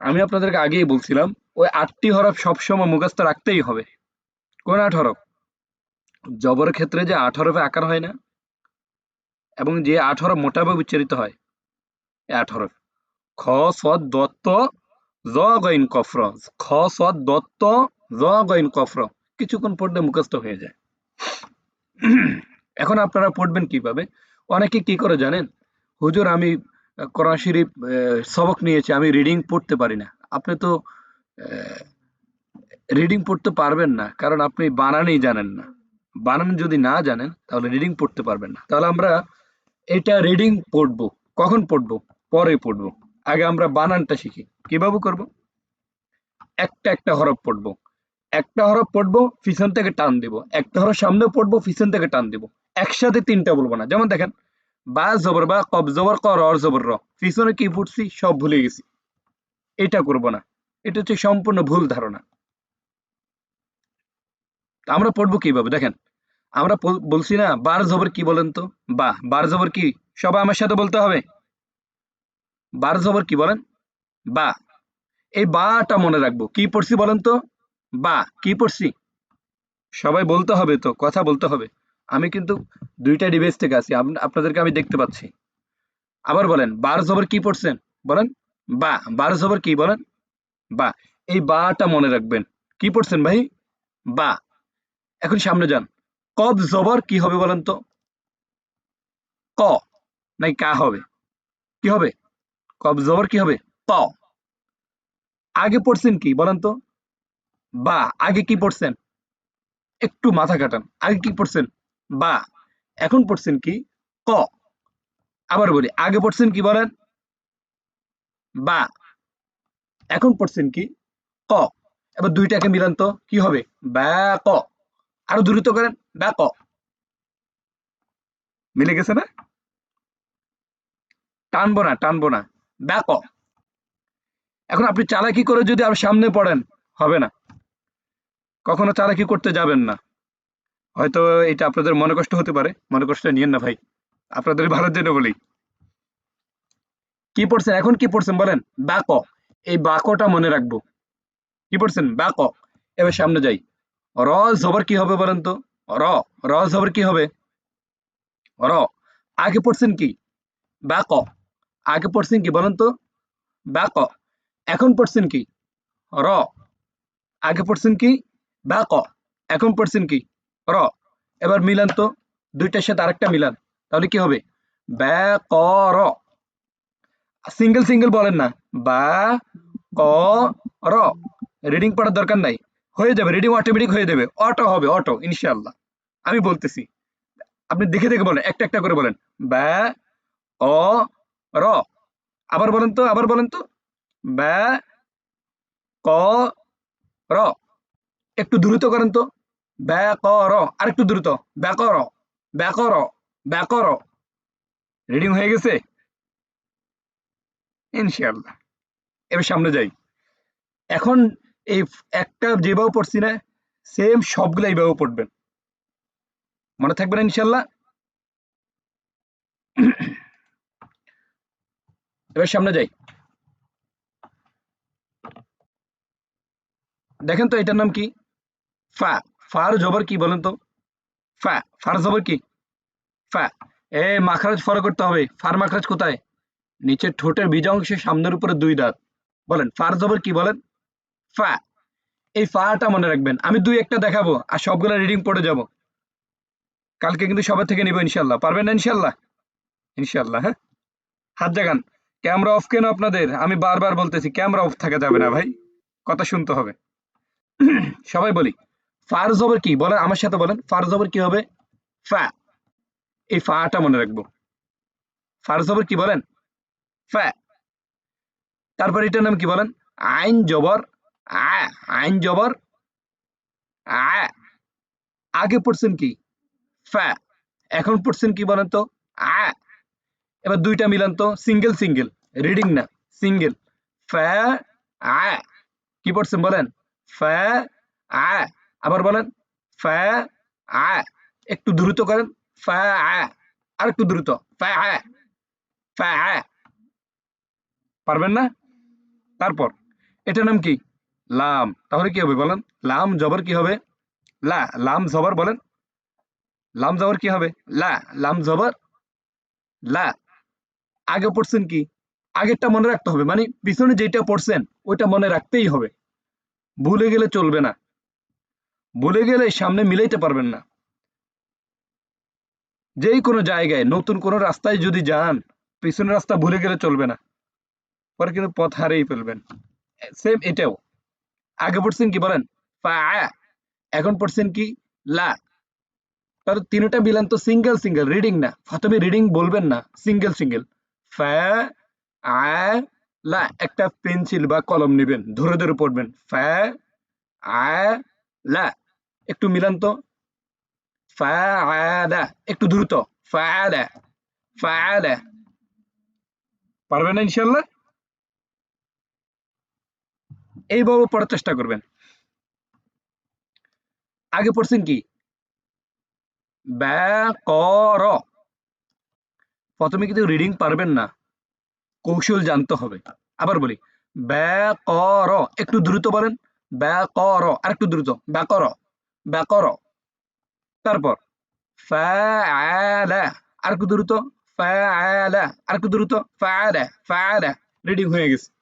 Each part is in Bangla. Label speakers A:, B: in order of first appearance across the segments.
A: আমি আপনাদেরকে আগেই বলছিলাম, ওই আটটি হরফ সবসময় মুখস্থ রাখতেই হবে। কোন আট হরফ? জবরের ক্ষেত্রে যে আট হরফে আকার হয় না, এবং যে আট হরফ মোটাভাবে উচ্চারিত হয় আট হরফ। খ সদ দত্ত জ গইন কফর খ সদ দত্ত জ গইন কফর কিছুক্ষণ পড়লে মুখস্থ হয়ে যায়। এখন আপনারা পড়বেন কীভাবে? অনেকে কি করে জানেন? হুজুর, আমি কোরআন শরীফ সবক নিয়েছে, আমি রিডিং পড়তে পারি না। আপনি তো রিডিং পড়তে পারবেন না, কারণ আপনি বানানই জানেন না। বানান যদি না জানেন, তাহলে রিডিং পড়তে পারবেন না। তাহলে আমরা এটা রিডিং পড়ব, কখন পড়ব? পরে পড়ব। আগে আমরা বানানটা শিখি। কীভাবে করব? একটা একটা হরফ পড়ব। একটা হরফ পড়ব, পিছন থেকে টান দিব। একটা হরফ সামনে পড়ব, পিছন থেকে টান দিব। একসাথে তিনটা বলব না। যেমন দেখেন বা জবর বা কব, জবর ক র জবর র। পিছনে কি পড়ছি সব ভুলে গেছি। এটা করব না। এটা হচ্ছে সম্পূর্ণ ভুল ধারণা। আমরা পড়ব কীভাবে? দেখেন, আমরা বলছি না, বার জবর কি বলেন তো? বা, বার জবর কি? সবাই আমার সাথে বলতে হবে? বার জবর কি বলেন? বা। এই বাটা মনে রাখব। কি পড়ছি বলেন তো? বা। কি পড়ছি? সবাই বলতে হবে তো, কথা বলতে হবে। আমি কিন্তু দুইটা ডিভাইস থেকে আছি। আপনাদেরকে আমি দেখতে পাচ্ছি। আবার বলেন, বার জবর কি পড়ছেন? বলেন, বা, বার জবর কি? বলেন, বা। এই বাটা মনে রাখবেন। কি পড়ছেন ভাই? বা। এখন সামনে যান। কব জবর কি হবে বলেন তো? ক নাই কা হবে? কি হবে? কব জবর কি হবে? ত। আগে পড়ছেন কি বলেন তো? বা। আগে কি পড়ছেন? একটু মাথা কাটান। আগে কি পড়ছেন? বা এখন পড়ছেন কি ক। আবার বলি, আগে পড়ছেন কি বলেন? বা। এখন পড়ছেন কি ক। এবার দুইটাকে মিলান তো, কি হবে? ব্যা ক। আরও দ্রুত করেন ব্যা ক। মিলে গেছে না? টানবো না টানবো না। ব্যা ক। এখন আপনি চালাকি করে যদি আর সামনে পড়েন, হবে না। কখনো চালাকি করতে যাবেন না। হয়তো এটা আপনাদের মনে কষ্ট হতে পারে। মনে কষ্ট নিয়েন না ভাই। আপনাদের ভালোর জন্য বলি। কি পড়ছেন? এখন কি পড়ছেন বলেন? বাক। এই বাকটা মনে রাখব। কি পড়ছেন? বাক। এবার সামনে যাই। র, জবর কি হবে বলেন তো? র র, জবর কি হবে? র। আগে পড়ছেন কি? বাক। আগে পড়ছেন কি বলেন তো? বাক। এখন পড়ছেন কি? র। আগে পড়ছেন কি? বাক। এখন পড়ছেন কি? র এবার মিলান তো, দুইটার সাথে আরেকটা মিলান। তাহলে কি হবে? ব্যা ক র সিঙ্গেল সিঙ্গেল বলেন না। বা ক র রিডিং পড়ার দরকার নাই। হয়ে যাবে, রিডিং অটোমেটিক হয়ে যাবে। অটো হবে, অটো, ইনশাআল্লাহ। আমি বলতেছি, আপনি দেখে দেখে বলেন, একটা একটা করে বলেন। ব্যা ক র আবার বলেন তো, আবার বলেন তো। ব্যা ক র একটু দ্রুত করেন তো। ব্যা ক র আর একটু দ্রুত ব্যা ক র ব্যা ক ব্যা ক র রিডিং হয়ে গেছে? ইনশাআল্লাহ। এবার সামনে যাই। এখন এই একটা যেভাবে পড়ছি না সেম সবগুলো এইভাবে পড়বেন। মনে থাকবে না ইনশাল্লাহ এবার সামনে যাই। দেখেন তো এটার নাম কি? ফা। ফার জবর কি বলেন তো? ফা, ফার জবর কি? ফা, এ মাখরাজ ফলো করতে হবে। ফার মাখরাজ কোথায়? নিচে ঠোঁটের বীজ অংশে, সামনের উপরে দুই দাঁত। বলেন, ফার জবর কি বলেন? ফা, এই ফাটা মনে রাখবেন। আমি দুই একটা দেখাবো আর সবগুলো রিডিং পড়ে যাব। কালকে কিন্তু সবার থেকে নিব ইনশাল্লাহ পারবেন না ইনশাল্লাহ ইনশাল্লাহ হ্যাঁ? হাত জাগান ক্যামেরা অফ কেন আপনাদের? আমি বারবার বলতেছি, ক্যামেরা অফ থাকা যাবে না ভাই। কথা শুনতে হবে। সবাই বলি। ফার জবর কি? বলেন আমার সাথে বলেন, ফার জবর কি হবে? ফা। এই ফাটা মনে রাখব। ফার জবর কি বলেন? ফা। তারপর এটার নাম কি বলেন? আইন জবর। আইন জবর। আগে পড়ছেন কি? ফা। এখন পড়ছেন কি বলেন তো? আ। এবার দুইটা মিলান তো, সিঙ্গেল সিঙ্গেল। রিডিং না, সিঙ্গেল। ফ্যা আ। কি পড়ছেন বলেন? ফ্যা আ। আবার বলেন, ফা, আ, একটু দ্রুত করেন, ফা, আ, আর একটু দ্রুত, ফা, আ ফা, আ। পারবেন না? তারপর, এটার নাম কি? লাম। তাহলে কি হবে বলেন? লাম জবর কি হবে? লা, লাম জবর বলেন? লাম জবর কি হবে? লা, লাম জবর? লা। আগে পড়ছেন কি? আগেরটা মনে রাখতে হবে। মানে পিছনে যেটা পড়ছেন, ওইটা মনে রাখতেই হবে। ভুলে গেলে চলবে না। ভুলে গেলে সামনে মিলাইতে পারবেন না। যেই কোনো জায়গায় নতুন কোনো রাস্তায় যদি যান, পিছনের রাস্তা ভুলে গেলে চলবে না। পরে কিন্তু পথ হারিয়ে ফেলবেন। সেম এটাও। আগে পড়ছেন কি বলেন? এখন পড়ছেন কি? লা। তাহলে তিনটা মিলান তো সিঙ্গেল সিঙ্গেল, রিডিং না। প্রথমে রিডিং বলবেন না, সিঙ্গেল সিঙ্গেল। লা। একটা পেন্সিল বা কলম নেবেন, ধরে ধরে পড়বেন। ফ্যা আ লা। একটু মিলান তো একটু দ্রুত। পারবেন না ইনশাল্লাহ এইভাবে পড়ার চেষ্টা করবেন। আগে পড়ছেন কি? ব্যাকর। প্রথমে কিন্তু রিডিং পারবেন না। কৌশল জানতে হবে। আবার বলি, ব্যাকর। একটু দ্রুত বলেন। ব্যাকর আর একটু দ্রুত। ব্যাকর। ব্যাকর তারপর আর একটু দ্রুত আর একটু দ্রুত রিডিং হয়ে গেছে।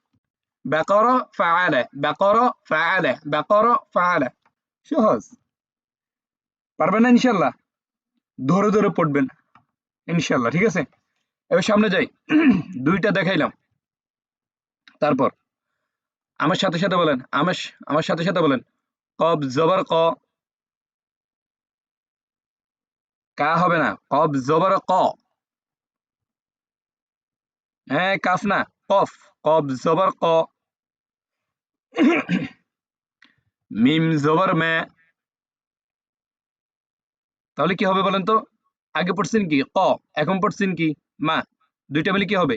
A: সহজ। পারবেন না ধরে ধরে পড়বেন ইনশাল্লাহ ঠিক আছে? এবার সামনে যাই। দুইটা দেখাইলাম। তারপর, আমার সাথে সাথে বলেন, আমার আমার সাথে সাথে বলেন কব জবর ক কা হবে না। কব জবর ক। হ্যাঁ কাফ না, কফ কব জবর ক। মিম জবর মে। তাহলে কি হবে বলেন তো? আগে পড়ছেন কি? ক, এখন পড়ছেন কি? মা, দুইটা মিলে কি হবে?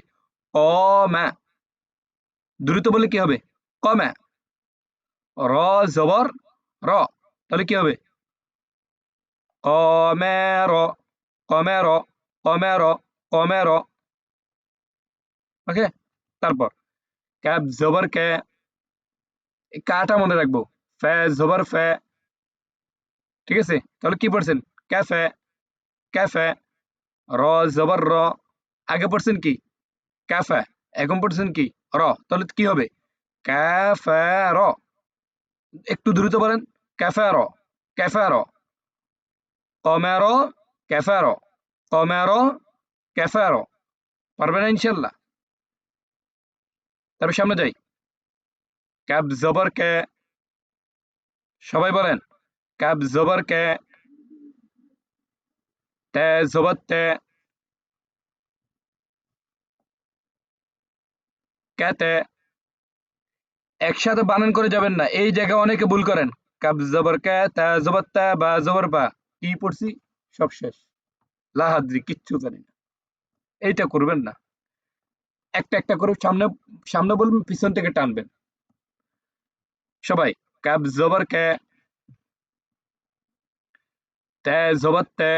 A: ক, মা। দ্রুত বলে কি হবে? ক, মা। র, জবর, র। তাহলে কি হবে? কমের কমের কমের কমের ওকে তারপর ক্যাব জবর কে কাটা মনে রাখব, ফে, জবর ফে। ঠিক আছে, তাহলে কি পড়ছেন? ক্যাফে ক্যাফে, র, জবর র। আগে পড়ছেন কি? ক্যাফে, এখন পড়ছেন কি? র, তাহলে কি হবে? ক্যাফে, র। একটু দ্রুত বলেন, ক্যাফে, র ক্যাফে, র। কমেরো ক্যাফেরো কমেরো ক্যাফেরো পারবে না ইনশাল্লাহ তারপর সামনে যাই ক্যাব জবর কে সবাই বলেন ক্যাব জবর কে তে জবর তে ক্যাতে একসাথে বানান করে যাবেন না এই জায়গায় অনেকে ভুল করেন কাব জবর কে তা জবর তা বা জবর বা কি পড়ছি? সব শেষ। লাহাদ্রি কিচ্ছু জানি না। এইটা করবেন না। একটা একটা করে সামনে সামনে বলবেন, পিছন থেকে টানবেন। সবাই কাব জবর কে তে জবর তে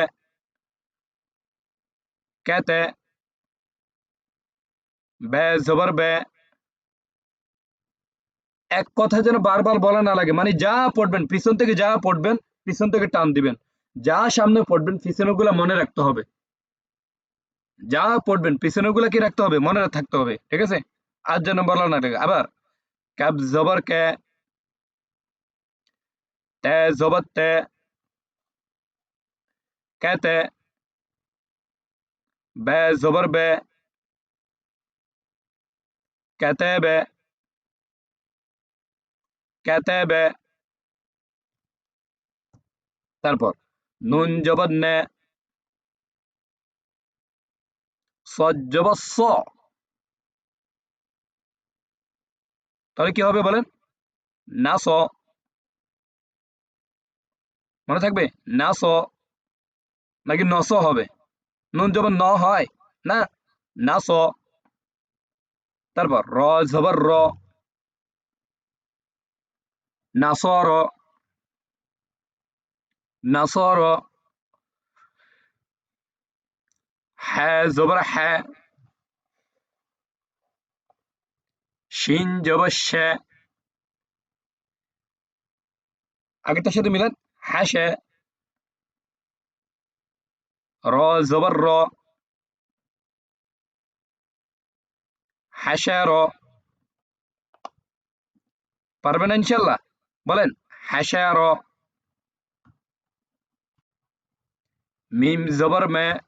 A: কেতে বে জবর বে। এক কথা যেন বারবার বলা না লাগে। মানে যা পড়বেন, পিছন থেকে যা পড়বেন, পিছন থেকে টান দিবেন। যা সামনে পড়বেন, পিছনেগুলা মনে রাখতে হবে। যা পড়বেন, পিছনেগুলা কি রাখতে হবে? মনে থাকতে হবে, ঠিক আছে? আর যেন বলা না লাগে আবার, ক্যাব জবর কে তে জবর তে কেতে বে জবর বে কেতেবে কেতেবে তারপর নুন জবর নে সজ্জবর স তাহলে কি হবে বলেন? না স মনে থাকবে? না স নাকি নস হবে? নুন জবর ন হয়, না? না স তারপর র, জবর র। নাসর। নাসর হ্যাঁ জবর হ্যাঁ শিন জবর শে আগেরটার সাথে মিলান হাসা র জবর র হাসার পারবেন না ইনশাল্লাহ বলেন হাসার ميم زبر ما.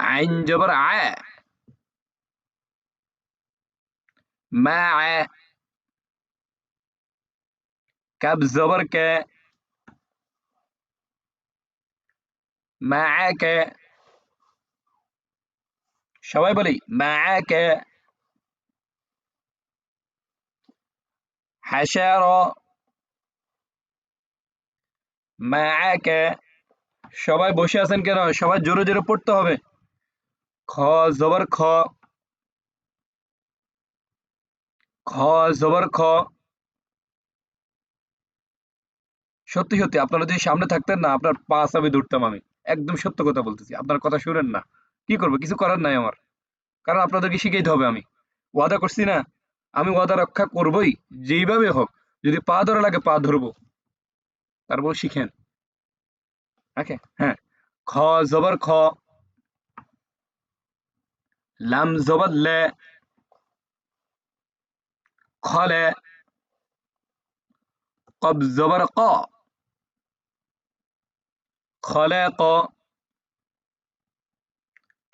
A: عين جبر ع مع كب زبر ك. معاك شباب لي. حشرة সবাই বসে আছেন কেন? সবাই জোরে জোরে পড়তে হবে। খ, জবর খ। খ, জবর খ। সত্যি সত্যি, আপনারা যদি সামনে থাকতেন না, আপনার পা আমি ধরতাম আমি। একদম সত্য কথা বলতেছি, আপনার কথা শুনেন না। কি করব, কিছু করার নাই আমার। কারণ আপনাদেরকে শিখাইতে হবে আমি। ওয়াদা করছি না, আমি ওয়াদা রক্ষা করবই, যেইভাবে হোক। যদি পা ধরা লাগে, পা ধরবো। তারপর শিখেন। ওকে হ্যাঁ। খ, জবর খ। লাম, জবর লে। খলে কব, জবর ক। খলাক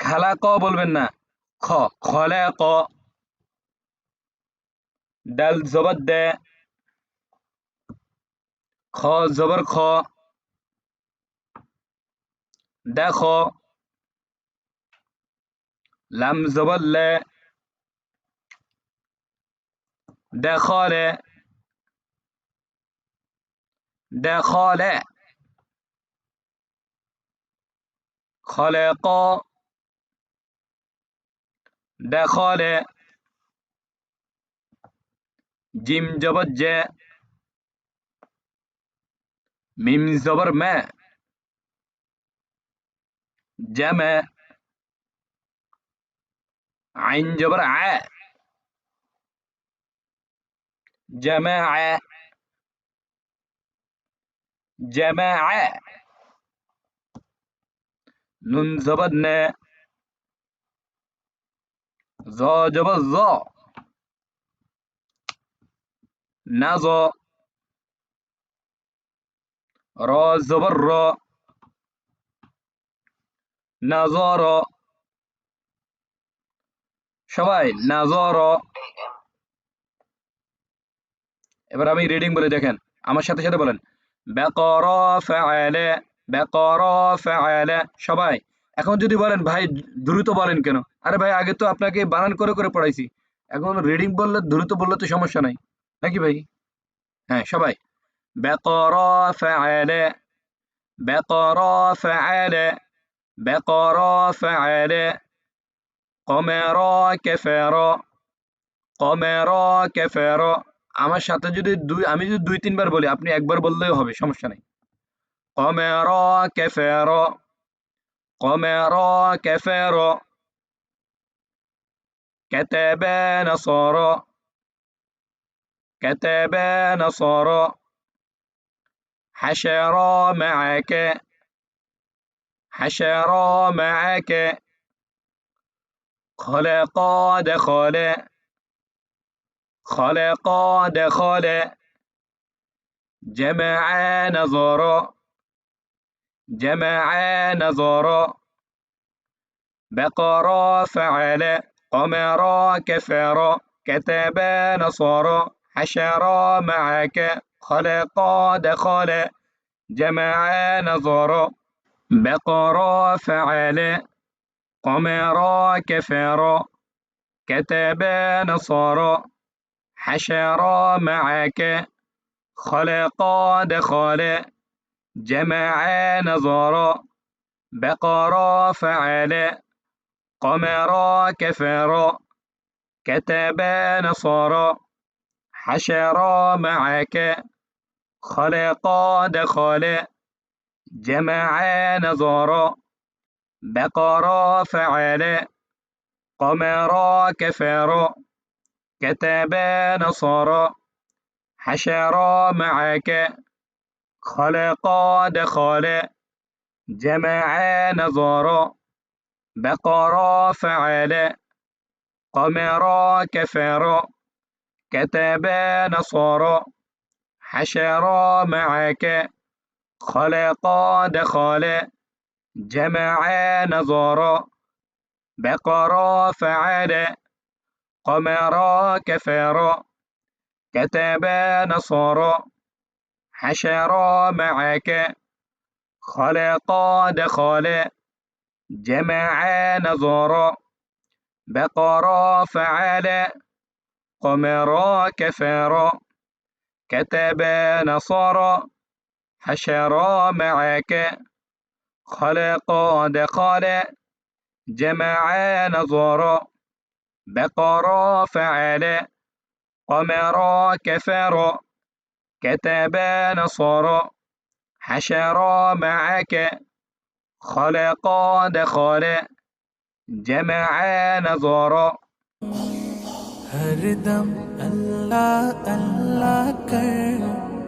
A: খালাক বলবেন না। খ খলাক দাল জবর দে। خ زبر خ د خ لم زبر ل د خاله د خاله خلقا دخال جیم جبت ج ميم زبر ما. جمع. عين جبر ع جماعة جماعة نون زبرنا ظا جبر ظا. نظر র জবর র নাজর সবাই, নাজর। এবার আমি রিডিং বলে, দেখেন, আমার সাথে সাথে বলেন। বেকর ফেলে বেকর ফেলে। সবাই, এখন যদি বলেন, ভাই, দ্রুত বলেন কেন? আরে ভাই, আগে তো আপনাকে বানান করে করে পড়াইছি। এখন রিডিং বললে, দ্রুত বললে তো সমস্যা নাই। নাকি ভাই? হ্যাঁ সবাই। বেকর ফেলে বেকর ফেলে বেকর ফেলে কমের কেফের কমের কেফের আমার সাথে যদি দুই আমি যদি দুই তিনবার বলি আপনি একবার বললেও হবে সমস্যা নেই কমের কেফের কমের কেফের كتب نصارى كتب نصارى حشر معك. حشر معك. خلق دخل خلق دخل جمع نظر جمع نظر بقر فعل قمر كفر كتب نصر حشر معك. خلق دخل جمع نظرا بقرا فعلا قمرا كفرا كتبا نصرا حشرا معك. خلق دخل. جمع نظرا بقرا فعلا قمرا كفرا كتبا نصرا حشر معك. خلق دخل. جمع نظر. بقر فعل. قمر كفر. كتب نصر. حشر معك. خلق دخل. جمع نظر. بقر فعل. قمر كفر. كتبا نصرا حشرا معك خلقا دخلا جمعا نظرا بقرا فعلا قمرا كفرا كتبا نصرا حشرا معك خلقا دخلا جمعا نظرا بقرا فعلا قمرا كفرا كتبا نصرا حشرا معك خلقا دخلا جمعا نظرا بقرا فعلا قمرا كفرا كتبا نصرا حشرا معك خلقا دخلا جمعا نظرا.
B: हरदम अल्लाह अल्लाह कर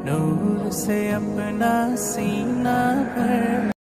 B: नूर से अपना सीना भर